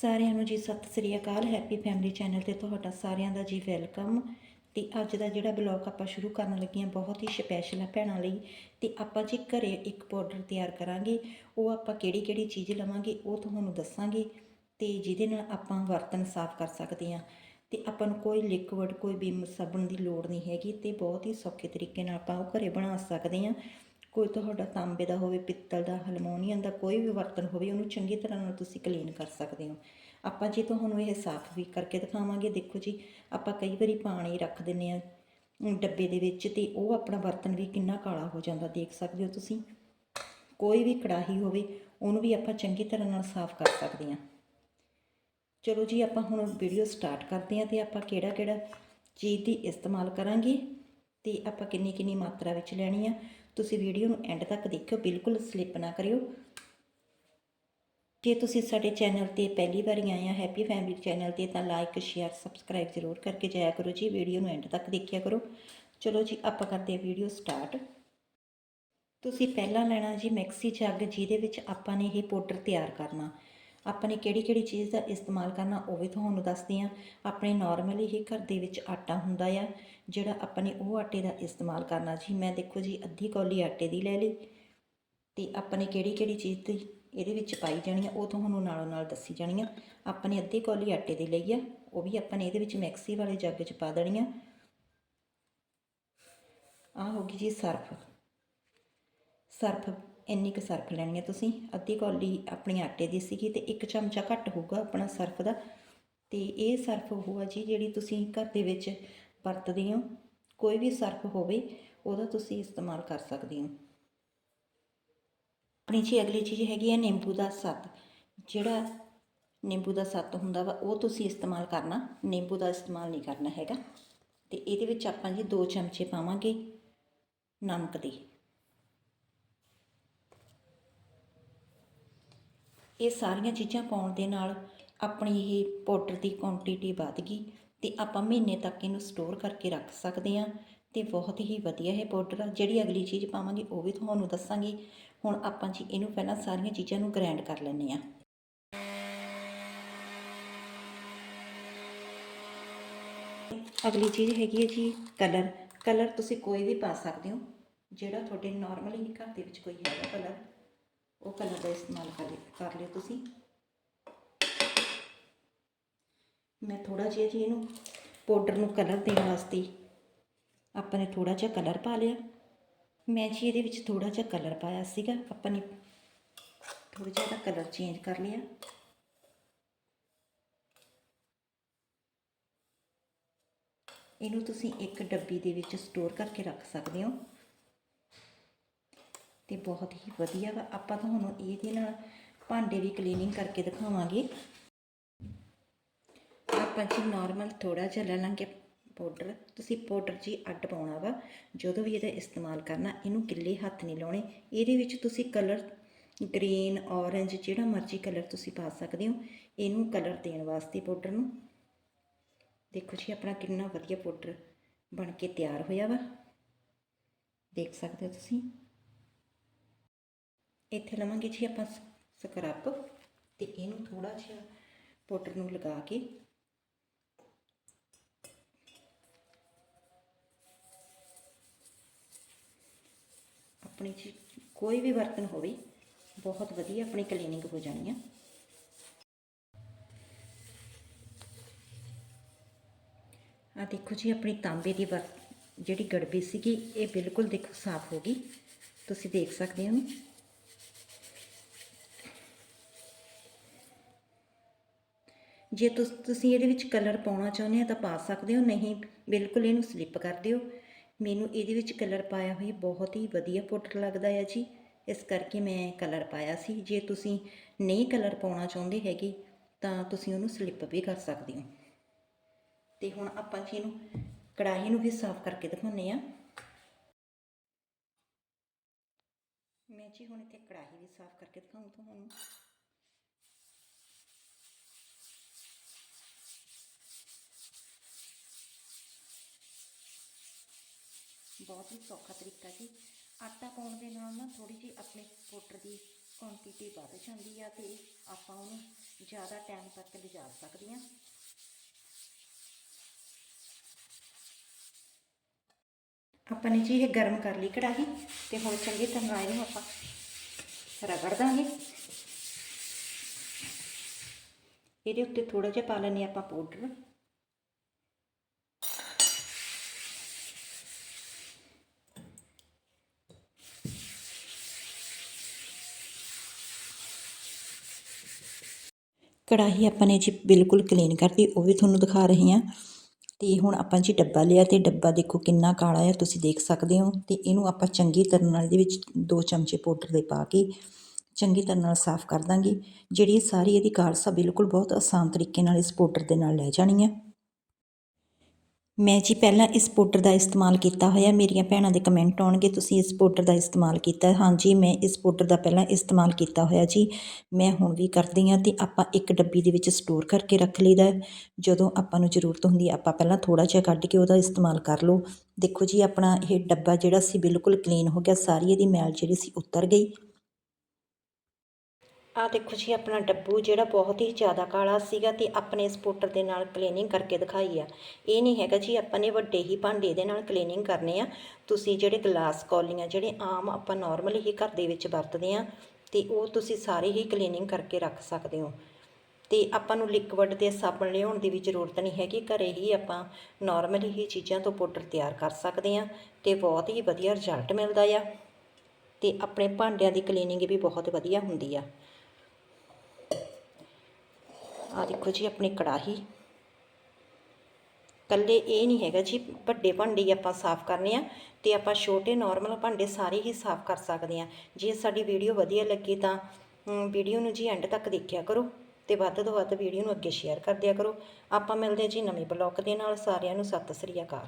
ਸਾਰਿਆਂ ਨੂੰ ਜੀ ਸਤਿ ਸ੍ਰੀ ਅਕਾਲ, ਹੈਪੀ ਫੈਮਿਲੀ ਚੈਨਲ ਤੇ ਤੁਹਾਡਾ ਸਾਰਿਆਂ ਦਾ ਜੀ ਵੈਲਕਮ। ਤੇ ਅੱਜ ਦਾ ਜਿਹੜਾ ਬਲੌਗ ਆਪਾਂ ਸ਼ੁਰੂ ਕਰਨ ਲੱਗੇ ਹਾਂ, ਬਹੁਤ ਹੀ ਸਪੈਸ਼ਲ ਆ ਭੈਣਾਂ ਲਈ। ਤੇ ਆਪਾਂ ਜੀ ਘਰੇ ਇੱਕ ਪਾਊਡਰ ਤਿਆਰ ਕਰਾਂਗੇ, ਉਹ ਆਪਾਂ ਕਿਹੜੀ ਕਿਹੜੀ ਚੀਜ਼ ਲਵਾਂਗੇ ਉਹ ਤੁਹਾਨੂੰ ਦੱਸਾਂਗੇ ਤੇ ਜਿਹਦੇ ਨਾਲ ਆਪਾਂ ਬਰਤਨ ਸਾਫ਼ ਕਰ ਸਕਦੇ ਹਾਂ। ਤੇ ਆਪਾਂ ਨੂੰ ਕੋਈ ਲਿਕਵਿਡ ਕੋਈ ਵਿਮ ਸਾਬਣ ਦੀ ਲੋੜ ਨਹੀਂ ਹੈਗੀ ਤੇ ਬਹੁਤ ਹੀ ਸੌਖੇ ਤਰੀਕੇ ਨਾਲ ਆਪਾਂ ਉਹ ਘਰੇ ਬਣਾ ਸਕਦੇ ਹਾਂ। ਕੋਈ ਤੁਹਾਡਾ ਤਾਂਬੇ ਦਾ ਹੋਵੇ, ਪਿੱਤਲ ਦਾ ਹਲਮੋਨੀਅਮ ਦਾ ਕੋਈ ਵੀ ਬਰਤਨ ਹੋਵੇ, ਉਹਨੂੰ ਚੰਗੀ ਤਰ੍ਹਾਂ ਨਾਲ ਤੁਸੀਂ ਕਲੀਨ ਕਰ ਸਕਦੇ ਹੋ। ਆਪਾਂ ਜੀ ਤੁਹਾਨੂੰ ਇਹ ਸਾਫ਼ ਵੀ ਕਰਕੇ ਦਿਖਾਵਾਂਗੇ, ਦੇਖੋ ਜੀ, ਆਪਾਂ ਕਈ ਵਾਰੀ ਪਾਣੀ ਰੱਖ ਦਿੰਨੇ ਆ ਡੱਬੇ ਦੇ ਵਿੱਚ ਤੇ ਉਹ ਆਪਣਾ ਬਰਤਨ ਵੀ ਕਿੰਨਾ ਕਾਲਾ ਹੋ ਜਾਂਦਾ, ਦੇਖ ਸਕਦੇ ਹੋ ਤੁਸੀਂ। ਕੋਈ ਵੀ ਕੜਾਹੀ ਹੋਵੇ, ਉਹਨੂੰ ਵੀ ਆਪਾਂ ਚੰਗੀ ਤਰ੍ਹਾਂ ਨਾਲ ਸਾਫ਼ ਕਰ ਸਕਦੇ ਹਾਂ। ਚਲੋ ਜੀ, ਆਪਾਂ ਹੁਣ ਵੀਡੀਓ ਸਟਾਰਟ ਕਰਦੇ ਹਾਂ ਤੇ ਆਪਾਂ ਕਿਹੜਾ ਕਿਹੜਾ ਚੀਜ਼ ਦੀ ਇਸਤੇਮਾਲ ਕਰਾਂਗੇ। ਤੇ ਆਪਾਂ ਕਿੰਨੀ ਕਿੰਨੀ ਮਾਤਰਾ ਵਿੱਚ ਲੈਣੀ ਆ, ਤੁਸੀਂ ਵੀਡੀਓ ਨੂੰ ਐਂਡ ਤੱਕ ਦੇਖਿਓ, ਬਿਲਕੁਲ ਸਲਿੱਪ ਨਾ ਕਰਿਓ। ਜੇ ਤੁਸੀਂ ਸਾਡੇ ਚੈਨਲ ਤੇ ਪਹਿਲੀ ਵਾਰੀ ਆਏ ਆ ਹੈਪੀ ਫੈਮਿਲੀ ਚੈਨਲ ਤੇ, ਤਾਂ ਲਾਈਕ ਸ਼ੇਅਰ ਸਬਸਕ੍ਰਾਈਬ ਜ਼ਰੂਰ ਕਰਕੇ ਜਾਇਆ ਕਰੋ ਜੀ ਵੀਡੀਓ ਨੂੰ ਐਂਡ ਤੱਕ ਦੇਖਿਆ ਕਰੋ। ਚਲੋ ਜੀ, ਆਪਾਂ ਕਰਦੇ ਹਾਂ ਵੀਡੀਓ ਸਟਾਰਟ ਤੁਸੀਂ ਪਹਿਲਾਂ ਲੈਣਾ ਜੀ ਮਿਕਸੀ ਜੱਗ ਜਿਹਦੇ ਵਿੱਚ ਆਪਾਂ ਨੇ ਇਹ ਪਾਊਡਰ ਤਿਆਰ ਕਰਨਾ। ਆਪਾਂ ਨੇ ਕਿਹੜੀ ਕਿਹੜੀ ਚੀਜ਼ ਦਾ ਇਸਤੇਮਾਲ ਕਰਨਾ ਉਹ ਵੀ ਤੁਹਾਨੂੰ ਦੱਸਦੀ ਆ ਆਪਣੇ ਨਾਰਮਲੀ ਹੀ ਘਰ ਦੇ ਵਿੱਚ ਆਟਾ ਹੁੰਦਾ ਆ, ਜਿਹੜਾ ਆਪਾਂ ਨੇ ਉਹ ਆਟੇ ਦਾ ਇਸਤੇਮਾਲ ਕਰਨਾ ਜੀ। ਮੈਂ ਦੇਖੋ ਜੀ, ਅੱਧੀ ਕੌਲੀ ਆਟੇ ਦੀ ਲੈ ਲਈ ਤੇ ਆਪਾਂ ਨੇ ਕਿਹੜੀ ਕਿਹੜੀ ਚੀਜ਼ ਦੀ ਇਹਦੇ ਵਿੱਚ ਪਾਈ ਜਾਣੀ ਆ, ਉਹ ਤੁਹਾਨੂੰ ਨਾਲੋਂ ਨਾਲ ਦੱਸੀ ਜਾਣੀ ਆ। ਆਪਾਂ ਨੇ ਅੱਧੀ ਕੌਲੀ ਆਟੇ ਦੀ ਲਈ ਆ, ਉਹ ਵੀ ਆਪਾਂ ਨੇ ਇਹਦੇ ਵਿੱਚ ਮਿਕਸੀ ਵਾਲੇ ਜੱਗ 'ਚ ਪਾ ਦੇਣੀ ਆ। ਆ ਹੋ ਗਈ ਜੀ ਸਰਫ। ਸਰਫ ਇੰਨੀ ਕੁ ਸਰਫ ਲੈਣੀ ਹੈ ਤੁਸੀਂ, ਅੱਧੀ ਕੌਲੀ ਆਪਣੀ ਆਟੇ ਦੀ ਸੀਗੀ ਤੇ ਇੱਕ ਚਮਚਾ ਘੱਟ ਹੋਊਗਾ ਆਪਣਾ ਸਰਫ ਦਾ। ਤੇ ਇਹ ਸਰਫ ਉਹ ਆ ਜੀ ਜਿਹੜੀ ਤੁਸੀਂ ਘਰ ਦੇ ਵਿੱਚ ਵਰਤਦੇ ਹੋ, ਕੋਈ ਵੀ ਸਰਫ ਹੋਵੇ, ਉਹਦਾ ਤੁਸੀਂ ਇਸਤੇਮਾਲ ਕਰ ਸਕਦੇ ਹੋ। ਆਪਣੀ ਜੀ ਅਗਲੀ ਚੀਜ਼ ਹੈਗੀ ਹੈ ਨਿੰਬੂ ਦਾ ਸੱਤ। ਜਿਹੜਾ ਨਿੰਬੂ ਦਾ ਸੱਤ ਹੁੰਦਾ ਵਾ, ਉਹ ਤੁਸੀਂ ਇਸਤੇਮਾਲ ਕਰਨਾ, ਨਿੰਬੂ ਦਾ ਇਸਤੇਮਾਲ ਨਹੀਂ ਕਰਨਾ ਹੈਗਾ। ਤੇ ਇਹਦੇ ਵਿੱਚ ਆਪਾਂ ਜੀ 2 ਚਮਚੇ ਪਾਵਾਂਗੇ ਨਮਕ ਦੇ। ਇਹ ਸਾਰੀਆਂ ਚੀਜ਼ਾਂ ਪਾਉਣ ਦੇ ਨਾਲ ਆਪਣੀ ਇਹ ਪਾਊਡਰ ਦੀ ਕੁਆਂਟੀਟੀ ਵੱਧ ਗਈ ਅਤੇ ਆਪਾਂ ਮਹੀਨੇ ਤੱਕ ਇਹਨੂੰ ਸਟੋਰ ਕਰਕੇ ਰੱਖ ਸਕਦੇ ਹਾਂ ਅਤੇ ਬਹੁਤ ਹੀ ਵਧੀਆ ਇਹ ਪਾਊਡਰ ਆ। ਜਿਹੜੀ ਅਗਲੀ ਚੀਜ਼ ਪਾਵਾਂਗੇ ਉਹ ਵੀ ਤੁਹਾਨੂੰ ਦੱਸਾਂਗੇ। ਹੁਣ ਆਪਾਂ ਜੀ ਇਹਨੂੰ ਪਹਿਲਾਂ ਸਾਰੀਆਂ ਚੀਜ਼ਾਂ ਨੂੰ ਗ੍ਰਾਈਂਡ ਕਰ ਲੈਂਦੇ ਹਾਂ। ਅਗਲੀ ਚੀਜ਼ ਹੈਗੀ ਹੈ ਜੀ ਕਲਰ ਕਲਰ ਤੁਸੀਂ ਕੋਈ ਵੀ ਪਾ ਸਕਦੇ ਹੋ। ਜਿਹੜਾ ਤੁਹਾਡੇ ਨਾਰਮਲੀ ਘਰ ਦੇ ਵਿੱਚ ਕੋਈ ਹੈਗਾ ਕਲਰ ਉਹ ਕਲਰ ਦਾ ਇਸਤੇਮਾਲ ਕਰ ਕਰ ਲਿਓ ਤੁਸੀਂ। ਮੈਂ ਥੋੜਾ ਜਿਹਾ ਜੀ ਇਹਨੂੰ ਪਾਊਡਰ ਨੂੰ ਕਲਰ ਦੇਣ ਵਾਸਤੇ ਆਪਾਂ ਨੇ ਥੋੜਾ ਜਿਹਾ ਕਲਰ ਪਾ ਲਿਆ। ਮੈਂ ਜੀ ਇਹਦੇ ਵਿੱਚ ਥੋੜਾ ਜਿਹਾ ਕਲਰ ਪਾਇਆ ਸੀਗਾ। ਆਪਾਂ ਨੇ ਥੋੜਾ ਜਿਹਾ ਦਾ ਕਲਰ ਚੇਂਜ ਕਰ ਲਿਆ। ਇਹਨੂੰ ਤੁਸੀਂ ਇੱਕ ਡੱਬੀ ਦੇ ਵਿੱਚ ਸਟੋਰ ਕਰਕੇ ਰੱਖ ਸਕਦੇ ਹੋ। ਤੇ ਬਹੁਤ ਹੀ ਵਧੀਆ ਵਾ। ਆਪਾਂ ਤੁਹਾਨੂੰ ਇਹਦੇ ਨਾਲ ਭਾਂਡੇ ਵੀ ਕਲੀਨਿੰਗ ਕਰਕੇ ਦਿਖਾਵਾਂਗੇ। ਆਪਾਂ ਜੀ ਨਾਰਮਲ ਥੋੜਾ ਜਿਹਾ ਲੈ ਲਾਂਗੇ ਪਾਊਡਰ ਤੁਸੀਂ ਪਾਊਡਰ ਜੀ ਅੱਡ ਪਾਉਣਾ ਵਾ। ਜਦੋਂ ਵੀ ਇਹਦਾ ਇਸਤੇਮਾਲ ਕਰਨਾ, ਇਹਨੂੰ ਗਿੱਲੇ ਹੱਥ ਨਹੀਂ ਲਾਉਣੇ। ਇਹਦੇ ਵਿੱਚ ਤੁਸੀਂ ਕਲਰ ਗ੍ਰੀਨ ਔਰੰਜ ਜਿਹੜਾ ਮਰਜ਼ੀ ਕਲਰ ਤੁਸੀਂ ਪਾ ਸਕਦੇ ਹੋ, ਇਹਨੂੰ ਕਲਰ ਦੇਣ ਵਾਸਤੇ ਪਾਊਡਰ ਨੂੰ। ਦੇਖੋ ਜੀ, ਆਪਣਾ ਕਿੰਨਾ ਵਧੀਆ ਪਾਊਡਰ ਬਣ ਕੇ ਤਿਆਰ ਹੋਇਆ ਵਾ। ਦੇਖ ਸਕਦੇ ਹੋ ਤੁਸੀਂ। ਇੱਥੇ ਲਵਾਂਗੇ ਜੀ ਆਪਾਂ ਸਕਰੱਬ ਤੇ ਇਹਨੂੰ ਥੋੜਾ ਜਿਹਾ ਪਾਊਡਰ ਨੂੰ ਲਗਾ ਕੇ ਆਪਣੀ ਜੀ ਕੋਈ ਵੀ ਬਰਤਨ ਹੋਵੇ, ਬਹੁਤ ਵਧੀਆ ਆਪਣੀ ਕਲੀਨਿੰਗ ਹੋ ਜਾਣੀ ਆ। ਆ ਦੇਖੋ ਜੀ ਆਪਣੀ ਤਾਂਬੇ ਦੀ ਵਰ, ਜਿਹੜੀ ਗੜਬੀ ਸੀਗੀ, ਇਹ ਬਿਲਕੁਲ ਦੇਖੋ ਸਾਫ਼ ਹੋ ਗਈ। ਤੁਸੀਂ ਦੇਖ ਸਕਦੇ ਹੋ ਜੇ ਤੁਸੀਂ ਇਹਦੇ ਵਿੱਚ ਕਲਰ ਪਾਉਣਾ ਚਾਹੁੰਦੇ ਆ ਤਾਂ ਪਾ ਸਕਦੇ ਹੋ, ਨਹੀਂ ਬਿਲਕੁਲ ਇਹਨੂੰ ਸਲਿੱਪ ਕਰ ਦਿਓ। ਮੈਨੂੰ ਇਹਦੇ ਵਿੱਚ ਕਲਰ ਪਾਇਆ ਹੋਈ ਬਹੁਤ ਹੀ ਵਧੀਆ ਪਾਊਡਰ ਲੱਗਦਾ ਹੈ ਜੀ। ਇਸ ਕਰਕੇ ਮੈਂ ਕਲਰ ਪਾਇਆ ਸੀ। ਜੇ ਤੁਸੀਂ ਨਹੀਂ ਕਲਰ ਪਾਉਣਾ ਚਾਹੁੰਦੇ ਹੈਗੇ, ਤਾਂ ਤੁਸੀਂ ਉਹਨੂੰ ਸਲਿੱਪ ਵੀ ਕਰ ਸਕਦੇ ਹੋ। ਤੇ ਹੁਣ ਆਪਾਂ ਜੀ ਇਹਨੂੰ ਕੜਾਹੀ ਨੂੰ ਵੀ ਸਾਫ਼ ਕਰਕੇ ਦਿਖਾਉਂਦੇ ਆ ਮੈਂ ਜੀ ਹੁਣ ਇੱਥੇ ਕੜਾਹੀ ਵੀ ਸਾਫ਼ ਕਰਕੇ ਦਿਖਾਉਂ ਤੁਹਾਨੂੰ। ਬਹੁਤ ਹੀ ਸੌਖਾ ਤਰੀਕਾ ਜੀ ਆਟਾ ਪਾਉਣ ਦੇ ਨਾਲ ਨਾ ਥੋੜੀ ਜਿਹੀ ਆਪਣੇ ਪਾਊਡਰ ਦੀ ਕੁਆਂਟੀਟੀ ਵੱਧ ਜਾਂਦੀ ਆ ਤੇ ਆਪਾਂ ਉਹਨੂੰ ਜ਼ਿਆਦਾ ਟਾਈਮ ਤੱਕ ਲਿਜਾ ਸਕਦੇ ਹਾਂ। ਆਪਾਂ ਨੇ ਜੀ ਇਹ ਗਰਮ ਕਰ ਲਈ ਕੜਾਹੀ ਤੇ ਹੁਣ ਚੰਗੀ ਤਰ੍ਹਾਂ ਇਹਨੂੰ ਆਪਾਂ ਰਗੜ ਦਾਂਗੇ। ਇਹਦੇ ਉੱਤੇ ਥੋੜਾ ਜਿਹਾ ਪਾ ਲੈਣੇ ਆਪਾਂ ਪਾਊਡਰ ਕੜਾਹੀ ਆਪਾਂ ਨੇ ਜੀ ਬਿਲਕੁਲ ਕਲੀਨ ਕਰਤੀ, ਉਹ ਵੀ ਤੁਹਾਨੂੰ ਦਿਖਾ ਰਹੀ ਹਾਂ। ਤੇ ਹੁਣ ਆਪਾਂ ਜੀ ਡੱਬਾ ਲਿਆ ਤੇ ਡੱਬਾ ਦੇਖੋ ਕਿੰਨਾ ਕਾਲਾ ਹੈ ਤੁਸੀਂ ਦੇਖ ਸਕਦੇ ਹੋ। ਤੇ ਇਹਨੂੰ ਆਪਾਂ ਚੰਗੀ ਤਰ੍ਹਾਂ ਨਾਲ ਇਹਦੇ ਵਿੱਚ ਦੋ ਚਮਚੇ ਪਾਊਡਰ ਦੇ ਪਾ ਕੇ ਚੰਗੀ ਤਰ੍ਹਾਂ ਨਾਲ ਸਾਫ਼ ਕਰ ਦਾਂਗੇ। ਜਿਹੜੀ ਸਾਰੀ ਇਹਦੀ ਕਾਰਸਾ ਬਿਲਕੁਲ ਬਹੁਤ ਆਸਾਨ ਤਰੀਕੇ ਨਾਲ ਇਸ ਪਾਊਡਰ ਦੇ ਨਾਲ ਲੈ ਜਾਣੀ ਹੈ ਮੈਂ ਜੀ ਪਹਿਲਾਂ ਇਸ ਪਾਊਡਰ ਦਾ ਇਸਤੇਮਾਲ ਕੀਤਾ ਹੋਇਆ, ਮੇਰੀਆਂ ਭੈਣਾਂ ਦੇ ਕਮੈਂਟ ਆਉਣਗੇ, ਤੁਸੀਂ ਇਸ ਪਾਊਡਰ ਦਾ ਇਸਤੇਮਾਲ ਕੀਤਾ। ਹਾਂਜੀ ਮੈਂ ਇਸ ਪਾਊਡਰ ਦਾ ਪਹਿਲਾਂ ਇਸਤੇਮਾਲ ਕੀਤਾ ਹੋਇਆ ਜੀ। ਮੈਂ ਹੁਣ ਵੀ ਕਰਦੀ ਹਾਂ ਤੇ ਆਪਾਂ ਇੱਕ ਡੱਬੀ ਦੇ ਵਿੱਚ ਸਟੋਰ ਕਰਕੇ ਰੱਖ ਲਈਦਾ ਹੈ। ਜਦੋਂ ਆਪਾਂ ਨੂੰ ਜ਼ਰੂਰਤ ਹੁੰਦੀ ਆਪਾਂ ਪਹਿਲਾਂ ਥੋੜਾ ਜਿਹਾ ਕੱਢ ਕੇ ਉਹਦਾ ਇਸਤੇਮਾਲ ਕਰ ਲਓ। ਦੇਖੋ ਜੀ, ਆਪਣਾ ਇਹ ਡੱਬਾ ਜਿਹੜਾ ਸੀ ਬਿਲਕੁਲ ਕਲੀਨ ਹੋ ਗਿਆ, ਸਾਰੀ ਇਹਦੀ ਮੈਲ ਜਿਹੜੀ ਸੀ ਉਤਰ ਗਈ। ਆ ਦੇਖੋ ਜੀ, ਆਪਣਾ ਡੱਬੂ ਜਿਹੜਾ ਬਹੁਤ ਹੀ ਜ਼ਿਆਦਾ ਕਾਲਾ ਸੀਗਾ ਤੇ ਆਪਣੇ ਇਸ ਪਾਊਡਰ ਦੇ ਨਾਲ ਕਲੀਨਿੰਗ ਕਰਕੇ ਦਿਖਾਈ ਆ। ਇਹ ਨਹੀਂ ਹੈਗਾ ਜੀ, ਆਪਾਂ ਨੇ ਵੱਡੇ ਹੀ ਭਾਂਡੇ ਦੇ ਨਾਲ ਕਲੀਨਿੰਗ ਕਰਨੇ ਆ। ਤੁਸੀਂ ਜਿਹੜੇ ਗਲਾਸ ਕੌਲੀਆਂ ਜਿਹੜੇ ਆਮ ਆਪਾਂ ਨਾਰਮਲੀ ਹੀ ਘਰ ਦੇ ਵਿੱਚ ਵਰਤਦੇ ਆ, ਤੇ ਉਹ ਤੁਸੀਂ ਸਾਰੇ ਹੀ ਕਲੀਨਿੰਗ ਕਰਕੇ ਰੱਖ ਸਕਦੇ ਹੋ। ਤੇ ਆਪਾਂ ਨੂੰ ਲਿਕਵਿਡ ਤੇ ਸਾਬਣ ਲਿਆਉਣ ਦੀ ਵੀ ਜ਼ਰੂਰਤ ਨਹੀਂ ਹੈਗੀ, ਘਰੇ ਹੀ ਆਪਾਂ ਨਾਰਮਲੀ ਹੀ ਚੀਜ਼ਾਂ ਤੋਂ ਪਾਊਡਰ ਤਿਆਰ ਕਰ ਸਕਦੇ ਆ ਤੇ ਬਹੁਤ ਹੀ ਵਧੀਆ ਰਿਜ਼ਲਟ ਮਿਲਦਾ ਆ। ਤੇ ਆਪਣੇ ਭਾਂਡਿਆਂ ਦੀ ਕਲੀਨਿੰਗ ਵੀ ਬਹੁਤ ਵਧੀਆ ਹੁੰਦੀ ਆ। ਆ ਦੇਖੋ ਜੀ, ਆਪਣੀ ਕੜਾਹੀ। ਕੱਲੇ ਇਹ ਨਹੀਂ ਹੈਗਾ ਜੀ, ਵੱਡੇ ਭਾਂਡੇ ਹੀ ਆਪਾਂ ਸਾਫ਼ ਕਰਨੇ ਆ ਤੇ ਆਪਾਂ ਛੋਟੇ ਨਾਰਮਲ ਭਾਂਡੇ ਸਾਰੇ ਹੀ ਸਾਫ਼ ਕਰ ਸਕਦੇ ਆ। ਜੇ ਸਾਡੀ ਵੀਡੀਓ ਵਧੀਆ ਲੱਗੀ ਤਾਂ ਵੀਡੀਓ ਨੂੰ ਜੀ ਐਂਡ ਤੱਕ ਦੇਖਿਆ ਕਰੋ ਤੇ ਵੱਧ ਤੋਂ ਵੱਧ ਵੀਡੀਓ ਨੂੰ ਅੱਗੇ ਸ਼ੇਅਰ ਕਰ ਦਿਆ ਕਰੋ। ਆਪਾਂ ਮਿਲਦੇ ਹਾਂ ਜੀ ਨਵੇਂ ਬਲੌਗ ਦੇ ਨਾਲ, ਸਾਰਿਆਂ ਨੂੰ ਸਤਿ ਸ੍ਰੀ ਅਕਾਲ।